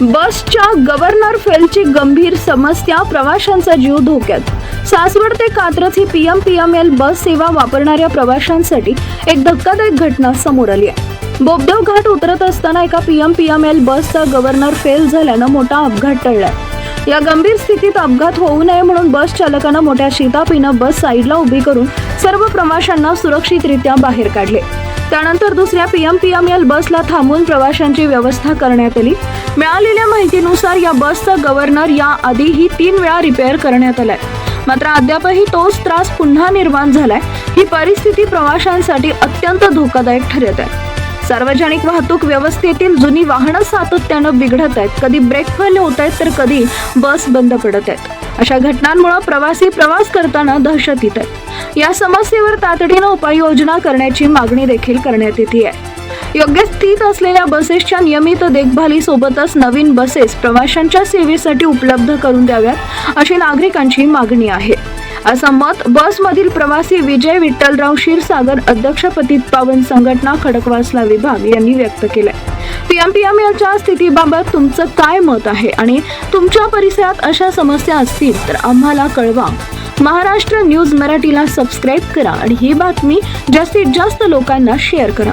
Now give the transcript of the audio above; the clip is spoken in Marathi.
बसच्या गव्हर्नर फेलची गंभीर समस्या प्रवाशांचा जीव धोक्यात. सासवड ते कात्रज ही पीएम पीएम एल बस सेवा वापरणाऱ्या प्रवाशांसाठी एक धक्कादायक घटना समोर आली आहे. बोबदेव घाट उतरत असताना एका पीएम पीएम एल बसचा गव्हर्नर फेल झाल्यानं मोठा अपघात टळलाय या गंभीर स्थितीत अपघात होऊ नये म्हणून बस चालकानं मोठ्या शितापीनं बस साईडला उभी करून सर्व प्रवाशांना सुरक्षितरित्या बाहेर काढले. त्यानंतर दुसऱ्या पीएम पीएम एल बसला थांबून प्रवाशांची व्यवस्था करण्यात आली. मिळालेल्या माहितीनुसार या बसचा गव्हर्नर या आधीही तीन वेळा रिपेअर करण्यात आलाय. मात्र अद्यापही तोच त्रास पुन्हा निर्माण झालाय. ही परिस्थिती प्रवाशांसाठी अत्यंत धोकादायक ठरत आहे. सार्वजनिक वाहतूक व्यवस्थेतील जुनी वाहनं सातत्यानं बिघडत आहेत. कधी ब्रेक फेल होत आहेत तर कधी बस बंद पडत आहेत. अशा घटनांमुळे प्रवासी प्रवास करताना दहशत येत आहेत. या समस्येवर तातडीनं उपाययोजना करण्याची मागणी देखील करण्यात येते आहे. योग्य स्थित असलेल्या बसेसच्या नियमित देखभालीसोबतच नवीन बसेस प्रवाशांच्या सेवेसाठी उपलब्ध करून द्याव्यात अशी नागरिकांची मागणी आहे. असं मत बसमधील प्रवासी विजय विठ्ठलराव क्षीरसागर अध्यक्षपती पावन संघटना खडकवासला विभाग यांनी व्यक्त केलंय. पीएमपीएमएलच्या स्थितीबाबत तुमचं काय मत आहे? आणि तुमच्या परिसरात अशा समस्या असतील तर आम्हाला कळवा. महाराष्ट्र न्यूज मराठीला सबस्क्राईब करा आणि ही बातमी जास्तीत जास्त लोकांना शेअर करा.